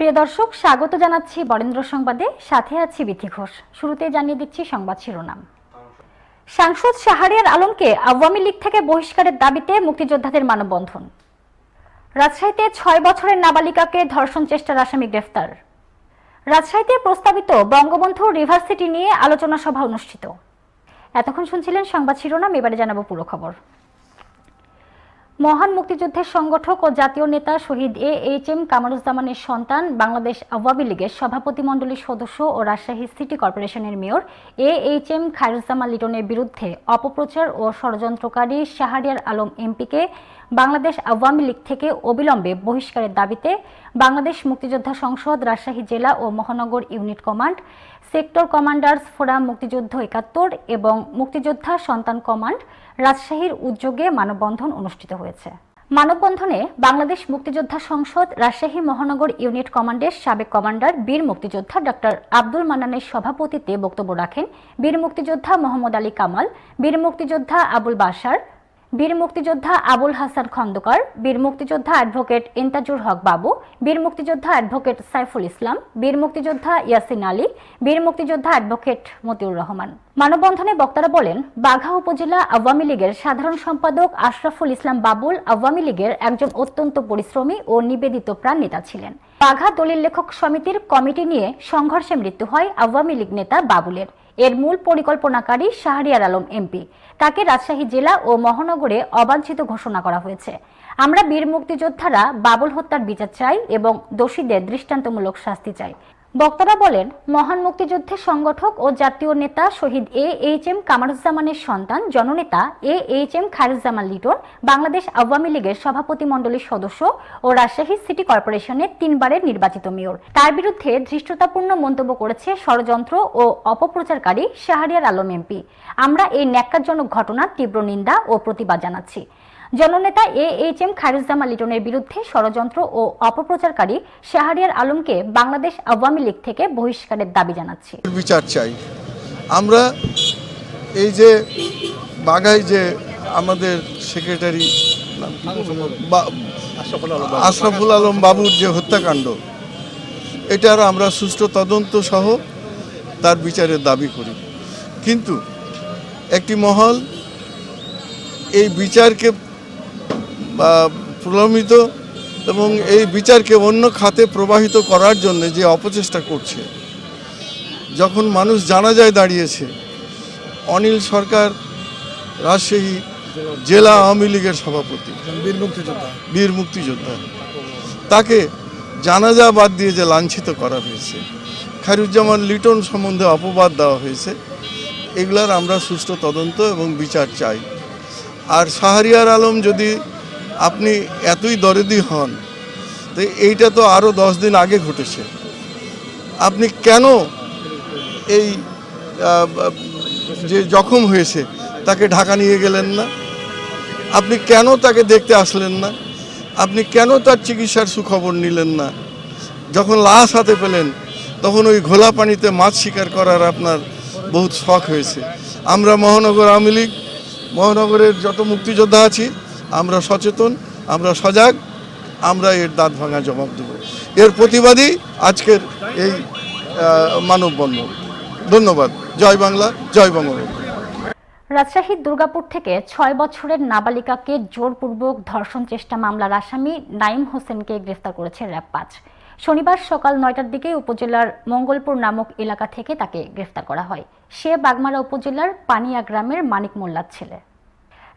প্রিয় দর্শক, স্বাগত জানাচ্ছি বরেন্দ্র সংবাদে। সাথে আছি বিথি ঘোষ। শুরুতে জানিয়ে দিচ্ছি সংবাদ শিরোনাম। সাংসদ শাহরিয়ার আলমকে আওয়ামী লীগ থেকে বহিষ্কারের দাবিতে মুক্তিযোদ্ধাদের মানববন্ধন। রাজশাহীতে ছয় বছরের নাবালিকাকে ধর্ষণ চেষ্টার আসামি গ্রেফতার। রাজশাহীতে প্রস্তাবিত বঙ্গবন্ধু রিভার সিটি নিয়ে আলোচনা সভা অনুষ্ঠিত। এতক্ষণ শুনছিলেন সংবাদ শিরোনাম, এবারে জানাব পুরো খবর। মহান মুক্তিযুদ্ধের সংগঠক ও জাতীয় নেতা শহীদ এ এইচ এম কামারুজ্জামানের সন্তান বাংলাদেশ আওয়ামী লীগের সভাপতি মণ্ডলীর সদস্য ও রাজশাহী সিটি কর্পোরেশনের mayor A H M Khairuzzaman লিটনের বিরুদ্ধে অপপ্রচার ও ষড়যন্ত্রকারী শাহরিয়ার আলম এমপিকে বাংলাদেশ আওয়ামী লীগ থেকে অবিলম্বে বহিষ্কারের দাবিতে বাংলাদেশ মুক্তিযোদ্ধা সংসদ, রাজশাহী জেলা ও মহানগর unit command, sector commanders forum মুক্তিযুদ্ধ একাত্তর এবং মুক্তিযোদ্ধা সন্তান কমান্ড রাজশাহীর উদ্যোগে মানববন্ধন অনুষ্ঠিত হয়েছে। মানববন্ধনে বাংলাদেশ মুক্তিযোদ্ধা সংসদ, রাজশাহী মহানগর ইউনিট কমান্ডের সাবেক কমান্ডার, বীর মুক্তিযোদ্ধা ডক্টর আব্দুল মান্নানের সভাপতিত্বে বক্তব্য রাখেন বীর মুক্তিযোদ্ধা মোহাম্মদ আলী কামাল, বীর মুক্তিযোদ্ধা আবুল বাসার বীর মুক্তিযোদ্ধা আবুল হাসান খন্দকার, বীর মুক্তিযোদ্ধা অ্যাডভোকেট ইন্তাজুর হক বাবু, বীর মুক্তিযোদ্ধা অ্যাডভোকেট সাইফুল ইসলাম, বীর মুক্তিযোদ্ধা ইয়াসিন আলী, বীর মুক্তিযোদ্ধা অ্যাডভোকেট মতিউর রহমান। মানববন্ধনে বক্তারা বলেন, বাঘা উপজেলা আওয়ামী লীগের সাধারণ সম্পাদক আশরাফুল ইসলাম বাবুল আওয়ামী লীগের একজন অত্যন্ত পরিশ্রমী ও নিবেদিত প্রাণ নেতা ছিলেন। বাঘা দলিল লেখক সমিতির কমিটি নিয়ে সংঘর্ষে মৃত্যু হয় আওয়ামী লীগ নেতা বাবুলের। এর মূল পরিকল্পনাকারী শাহরিয়ার আলম এমপি। তাকে রাজশাহী জেলা ও মহানগরে অবাঞ্ছিত ঘোষণা করা হয়েছে। আমরা বীর মুক্তিযোদ্ধারা বাবুল হত্যার বিচার চাই এবং দোষীদের দৃষ্টান্তমূলক শাস্তি চাই। বক্তারা বলেন, মহান মুক্তিযুদ্ধের সংগঠক ও জাতীয় নেতা শহীদ এ এইচ এম কামারুজ্জামানের সন্তান, জননেতা A H M Khairuzzaman Liton, Bangladesh Awami লীগের সভাপতি মণ্ডলীর সদস্য ও রাজশাহী সিটি কর্পোরেশনের তিনবারের নির্বাচিত মেয়র। তার বিরুদ্ধে ধৃষ্টতাপূর্ণ মন্তব্য করেছে ষড়যন্ত্র ও অপপ্রচারকারী শাহরিয়ার আলম এমপি। আমরা এই ন্যাক্কারজনক ঘটনার তীব্র নিন্দা ও প্রতিবাদ জানাচ্ছি। জননেতা এ এইচ এম খায়রুজ্জামান লিটনের বিরুদ্ধে ষড়যন্ত্র ও অপপ্রচারকারী শাহরিয়ার আলমকে বাংলাদেশ আওয়ামী লীগ থেকে বহিষ্কারের দাবি জানাচ্ছি। বিচার চাই। আমরা এই যে বাগাই যে আমাদের সেক্রেটারি আশরাফুল আলম বাবুর যে হত্যাকাণ্ড এটার আমরা সুষ্ঠু তদন্ত সহ তার বিচারের দাবি করি। কিন্তু একটি মহল এই বিচারকে প্রলম্বিত এবং এই বিচারকে অন্য খাতে প্রবাহিত করার জন্য যে অপচেষ্টা করছে যখন মানুষ জানা যায় দাঁড়িয়েছে অনিল সরকার রাজশাহী জেলা আওয়ামী লীগের সভাপতি বীর মুক্তিযোদ্ধা। বীর মুক্তিযোদ্ধা। তাকে জানাজা বাদ দিয়ে যে লাঞ্ছিত করা হয়েছে খায়রুজ্জামান লিটন সম্বন্ধে অপবাদ দেওয়া হয়েছে এগুলার আমরা সুষ্ঠু তদন্ত এবং বিচার চাই। আর শাহরিয়ার আলম যদি আপনি এতই দরেদি হন, তো এইটা তো আরও দশ দিন আগে ঘটেছে। আপনি কেন এই যে জখম হয়েছে, তাকে ঢাকা নিয়ে গেলেন না? আপনি কেন তাকে দেখতে আসলেন না? আপনি কেন তার চিকিৎসার সুখবর নিলেন না? যখন লাশ হাতে পেলেন, তখন ওই ঘোলা পানিতে মাছ শিকার করার আপনার বহুত শখ হয়েছে। আমরা মহানগর আওয়ামী লীগ, মহানগরের যত মুক্তিযোদ্ধা আছি আমরা সচেতন, আমরা সজাগ, আমরা এর দাঁত ভাঙা জবাব দেব। এর প্রতিবাদী আজকের এই মানববন্ধন। ধন্যবাদ। জয় বাংলা, জয় বঙ্গবন্ধু। রাজশাহীর দুর্গাপুর থেকে ছয় বছরের নাবালিকাকে জোরপূর্বক ধর্ষণ চেষ্টা মামলার আসামি নাইম হোসেনকে গ্রেফতার করেছে র্যাব পাঁচ শনিবার সকাল নয়টার দিকে উপজেলার মঙ্গলপুর নামক এলাকা থেকে তাকে গ্রেফতার করা হয়। সে বাগমারা উপজেলার পানিয়া গ্রামের মানিক মোল্লার ছেলে।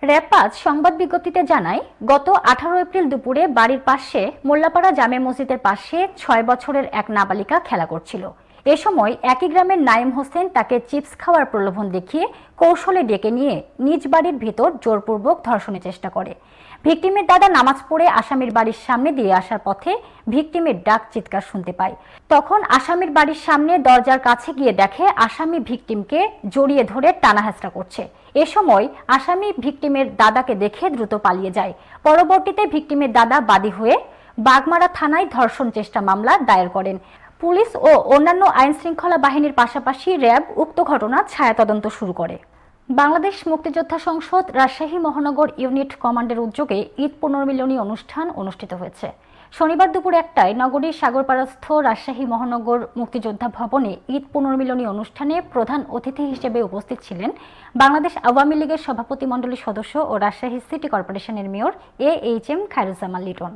র্যাব পাঁচ সংবাদ বিজ্ঞপ্তিতে জানায়, গত আঠারো এপ্রিল দুপুরে বাড়ির পাশে মোল্লাপাড়া জামে মসজিদের পাশে ছয় বছরের এক নাবালিকা খেলা করছিল। এ সময় একই গ্রামের নাইম হোসেন তাকে চিপস খাওয়ার প্রলোভন দেখিয়ে কৌশলে ডেকে নিয়ে নিজ বাড়ির ভেতর জোরপূর্বক ধর্ষণের চেষ্টা করে। ভিকটিমের দাদা নামাজ পড়ে আসামির বাড়ির সামনে দিয়ে আসার পথে ভিকটিমের ডাক চিৎকার শুনতে পায়। তখন আসামির বাড়ির সামনে দরজার কাছে গিয়ে দেখে আসামি ভিকটিমকে জড়িয়ে ধরে টানা হেঁচড়া করছে। এ সময় আসামি ভিকটিমের দাদাকে দেখে দ্রুত পালিয়ে যায়। পরবর্তীতে ভিকটিমের দাদা বাদী হয়ে বাগমারা থানায় ধর্ষণ চেষ্টা মামলা দায়ের করেন। পুলিশ ও অন্যান্য আইন শৃঙ্খলা বাহিনীর পাশাপাশি র্যাব উক্ত ঘটনা ছায়া তদন্ত শুরু করে। বাংলাদেশ মুক্তিযোদ্ধা সংসদ রাজশাহী মহানগর ইউনিট কমান্ডের উদ্যোগে ঈদ পুনর্মিলনী অনুষ্ঠান অনুষ্ঠিত হয়েছে। শনিবার দুপুর একটায় নগরীর সাগরপাড়স্থ রাজশাহী মহানগর মুক্তিযোদ্ধা ভবনে ঈদ পুনর্মিলনী অনুষ্ঠানে প্রধান অতিথি হিসেবে উপস্থিত ছিলেন বাংলাদেশ আওয়ামী লীগের সভাপতি মণ্ডলীর সদস্য ও রাজশাহী সিটি কর্পোরেশনের mayor A H M Khairuzzaman Liton.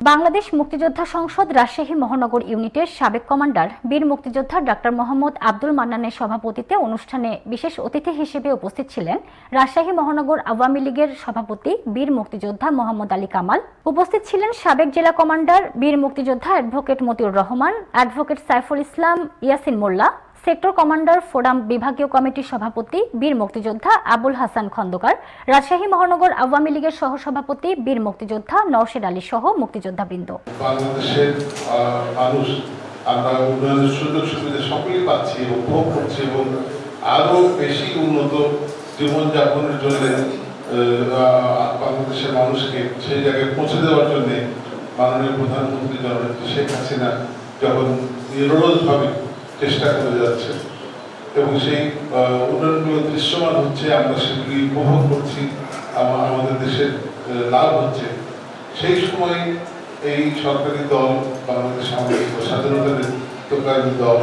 Bangladesh মুক্তিযোদ্ধা সংসদ রাজশাহী মহানগর ইউনিটের সাবেক কমান্ডার, বীর মুক্তিযোদ্ধা ডাক্তার মোহাম্মদ আব্দুল মান্নানের সভাপতিতে অনুষ্ঠানে বিশেষ অতিথি হিসেবে উপস্থিত ছিলেন রাজশাহী মহানগর আওয়ামী লীগের সভাপতি, বীর মুক্তিযোদ্ধা মোহাম্মদ আলী কামাল। উপস্থিত ছিলেন সাবেক জেলা কমান্ডার, বীর মুক্তিযোদ্ধা advocate Motiur Rahman, advocate Saiful Islam Yasin Molla sector commander forum বিভাগীয় কমিটির সভাপতি, বীর মুক্তিযোদ্ধা আবুল হাসান খন্দকার, রাজশাহী মহানগর আওয়ামী লীগের সহসভাপতি, বীর মুক্তিযোদ্ধা নওশের আলী সহ মুক্তিযোদ্ধাবৃন্দ। আরও বেশি উন্নত জীবনযাপনের জন্য বাংলাদেশের মানুষকে সেই জায়গায় পৌঁছে দেওয়ার জন্য মাননীয় প্রধানমন্ত্রী জননেত্রী শেখ হাসিনা যখন নিরলসভাবে চেষ্টা করে যাচ্ছে। এবং সেই উন্নয়নগুলো দৃশ্যমান হচ্ছে, আমরা সেগুলি উপভোগ করছি, আমা- আমাদের দেশের লাভ হচ্ছে। সেই সময় এই সরকারি দল, বাংলাদেশ সামরিক ও স্বাধীনতার তোকারী দল,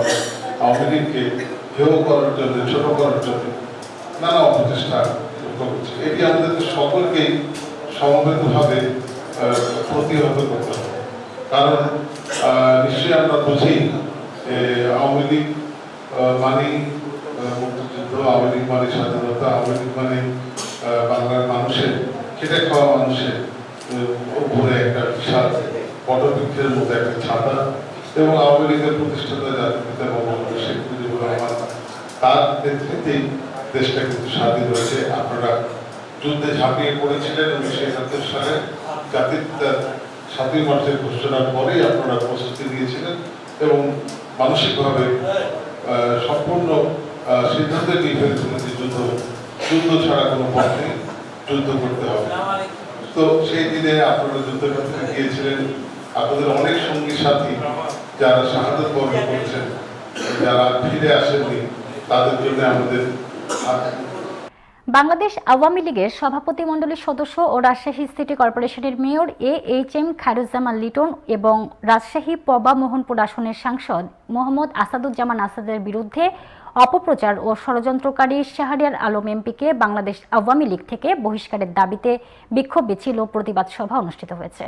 আওয়ামী লীগকে হেয় করার জন্য, ছোট করার জন্য নানা অপচেষ্টা করছে এটি আমাদের সকলকেই সমবেতভাবে প্রতিহত করতে হবে। কারণ নিশ্চয়ই আমরা বুঝি আওয়ামী লীগ আহ, মুক্তিযুদ্ধ আওয়ামী লীগ মানে স্বাধীনতা আওয়ামী লীগ মানে বাংলার মানুষের খেটে খাওয়া মানুষের উপরে একটা বিশাল পটবৃক্ষের মতো একটা ছাতা এবং আওয়ামী লীগের প্রতিষ্ঠাতা জাতির পিতা বঙ্গবন্ধু শেখ মুজিবুর রহমান তার নেতৃত্বেই দেশটা কিন্তু স্বাধীন হয়েছে। আপনারা যুদ্ধে ঝাঁপিয়ে পড়েছিলেন উনিশশো একাত্তর সালে। জাতির সাতই মার্চের ঘোষণার পরেই আপনারা প্রস্তুতি নিয়েছিলেন এবং মানসিকভাবে সম্পূর্ণ সিদ্ধান্ত নিয়ে যে যুদ্ধ যুদ্ধ ছাড়া কোনো পথ যুদ্ধ করতে হবে। তো সেই দিনে আপনারা যুদ্ধক্ষেত্রে গিয়েছিলেন। আপনাদের অনেক সঙ্গী সাথী যারা শাহাদত বরণ করেছেন, যারা ফিরে আসেননি, তাদের জন্য আমাদের বাংলাদেশ আওয়ামী লীগের সভাপতি মণ্ডলীর সদস্য ও রাজশাহী সিটি কর্পোরেশনের mayor A H M Khairuzzaman Liton এবং রাজশাহী পবা মোহনপুর আসনের সাংসদ মোহাম্মদ আসাদুজ্জামান আসাদের বিরুদ্ধে অপপ্রচার ও ষড়যন্ত্রকারী শাহরিয়ার আলম এমপিকে বাংলাদেশ আওয়ামী লীগ থেকে বহিষ্কারের দাবিতে বিক্ষোভ, মিছিল ও প্রতিবাদ সভা অনুষ্ঠিত হয়েছে।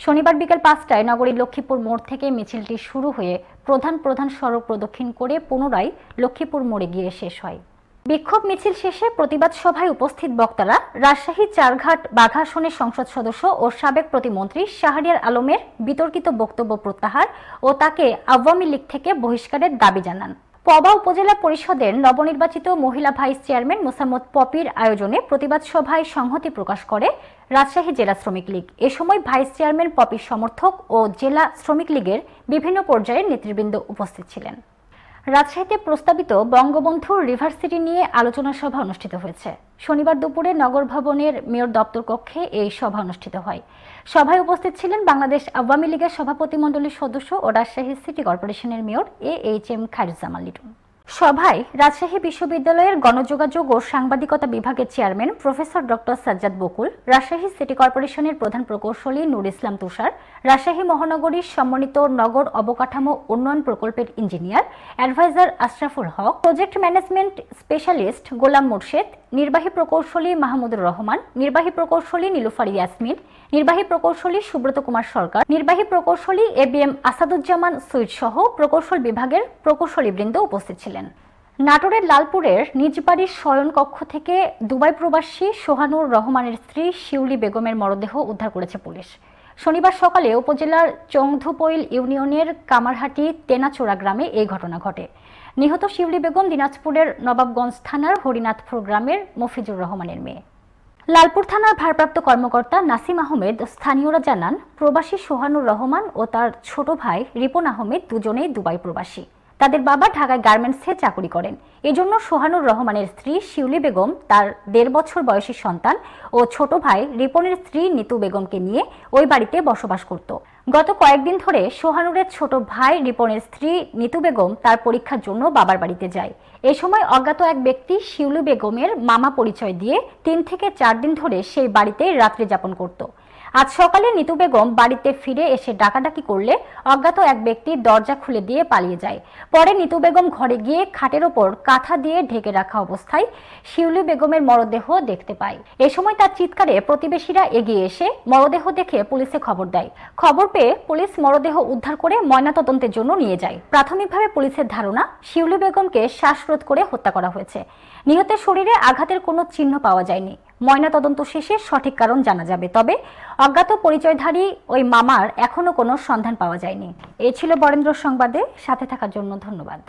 শনিবার বিকেল পাঁচটায় নগরীর লক্ষ্মীপুর মোড় থেকে মিছিলটি শুরু হয়ে প্রধান প্রধান সড়ক প্রদক্ষিণ করে পুনরায় লক্ষ্মীপুর মোড়ে গিয়ে শেষ হয়। বিক্ষোভ মিছিল শেষে প্রতিবাদ সভায় উপস্থিত বক্তারা রাজশাহী চারঘাট বাঘা আসনের সংসদ সদস্য ও সাবেক প্রতিমন্ত্রী শাহরিয়ার আলমের বিতর্কিত বক্তব্য প্রত্যাহার ও তাকে আওয়ামী লীগ থেকে বহিষ্কারের দাবি জানান। পবা উপজেলা পরিষদের নবনির্বাচিত মহিলা ভাইস চেয়ারম্যান মোসাম্মদ পপির আয়োজনে প্রতিবাদ সভায় সংহতি প্রকাশ করে রাজশাহী জেলা শ্রমিক লীগ। এ সময় ভাইস চেয়ারম্যান পপির সমর্থক ও জেলা শ্রমিক লীগের বিভিন্ন পর্যায়ের নেতৃবৃন্দ উপস্থিত ছিলেন। রাজশাহীতে প্রস্তাবিত বঙ্গবন্ধু রিভার সিটি নিয়ে আলোচনা সভা অনুষ্ঠিত হয়েছে। শনিবার দুপুরে নগর ভবনের মেয়র দপ্তর কক্ষে এই সভা অনুষ্ঠিত হয়। সভায় উপস্থিত ছিলেন বাংলাদেশ আওয়ামী লীগের সভাপতিমণ্ডলীর সদস্য ও রাজশাহী সিটি কর্পোরেশনের mayor A H M Khairuzzaman Liton. সভায় রাজশাহী বিশ্ববিদ্যালয়ের গণযোগাযোগ ও সাংবাদিকতা বিভাগের chairman professor doctor Sajjad Bakul, Rajshahi city কর্পোরেশনের প্রধান প্রকৌশলী নুর ইসলাম তুষার, রাজশাহী মহানগরীর সম্মানিত নগর অবকাঠামো উন্নয়ন প্রকল্পের engineer, adviser Ashraful Haque, project management specialist Golam Murshed নির্বাহী প্রকৌশলী মাহমুদুর রহমান, নির্বাহী প্রকৌশলী নীলুফার ইয়াসমিন, নির্বাহী প্রকৌশলী সুব্রত কুমার সরকার, নির্বাহী প্রকৌশলী A B M Asaduzzaman Sweet সহ প্রকৌশল বিভাগের প্রকৌশলীবৃন্দ উপস্থিত ছিলেন। নাটোরের লালপুরের নিজ বাড়ির শয়ন কক্ষ থেকে দুবাই প্রবাসী সোহানুর রহমানের স্ত্রী শিউলি বেগমের মরদেহ উদ্ধার করেছে পুলিশ। শনিবার সকালে উপজেলার চংধুপইল ইউনিয়নের কামারহাটি তেনাচোড়া গ্রামে এই ঘটনা ঘটে। নিহত শিউলি বেগম দিনাজপুরের নবাবগঞ্জ থানার হরিনাথপুর গ্রামের মফিজুর রহমানের মেয়ে। লালপুর থানার ভারপ্রাপ্ত কর্মকর্তা নাসিম আহমেদ স্থানীয়রা জানান, প্রবাসী সোহানুর রহমান ও তার ছোট ভাই রিপন আহমেদ দুজনেই দুবাই প্রবাসী। তাদের বাবা ঢাকায় গার্মেন্টসে চাকরি করেন। এজন্য সোহানুর রহমানের স্ত্রী শিউলি বেগম তার দেড় বছর বয়সী সন্তান ও ছোট ভাই রিপনের স্ত্রী নিতু বেগমকে নিয়ে ওই বাড়িতে বসবাস করত। গত কয়েকদিন ধরে সোহানুরের ছোট ভাই রিপনের স্ত্রী নিতু বেগম তার পরীক্ষার জন্য বাবার বাড়িতে যায়। এ সময় অজ্ঞাত এক ব্যক্তি শিউলি বেগমের মামা পরিচয় দিয়ে তিন থেকে চার দিন ধরে সেই বাড়িতে রাত্রি যাপন করত। আজ সকালে নিতু বেগম বাড়িতে ফিরে এসে ডাকাডাকি করলে অজ্ঞাত এক ব্যক্তি দরজা খুলে দিয়ে পালিয়ে যায়। পরে নিতু বেগম ঘরে গিয়ে খাটের ওপর কাঁথা দিয়ে ঢেকে রাখা অবস্থায় শিউলি বেগমের মরদেহ দেখতে পায়। এ সময় তার চিৎকারে প্রতিবেশীরা এগিয়ে এসে মরদেহ দেখে পুলিশে খবর দেয়। খবর পেয়ে পুলিশ মরদেহ উদ্ধার করে ময়নাতদন্তের জন্য নিয়ে যায়। প্রাথমিকভাবে পুলিশের ধারণা, শিউলি বেগমকে শ্বাসরোধ করে হত্যা করা হয়েছে। নিহতের শরীরে আঘাতের কোনো চিহ্ন পাওয়া যায়নি। ময়নাতদন্ত শেষে সঠিক কারণ জানা যাবে। তবে অজ্ঞাত পরিচয়ধারী ওই মামার এখনও কোনো সন্ধান পাওয়া যায়নি। এ ছিল বরেন্দ্র সংবাদে। সাথে থাকার জন্য ধন্যবাদ।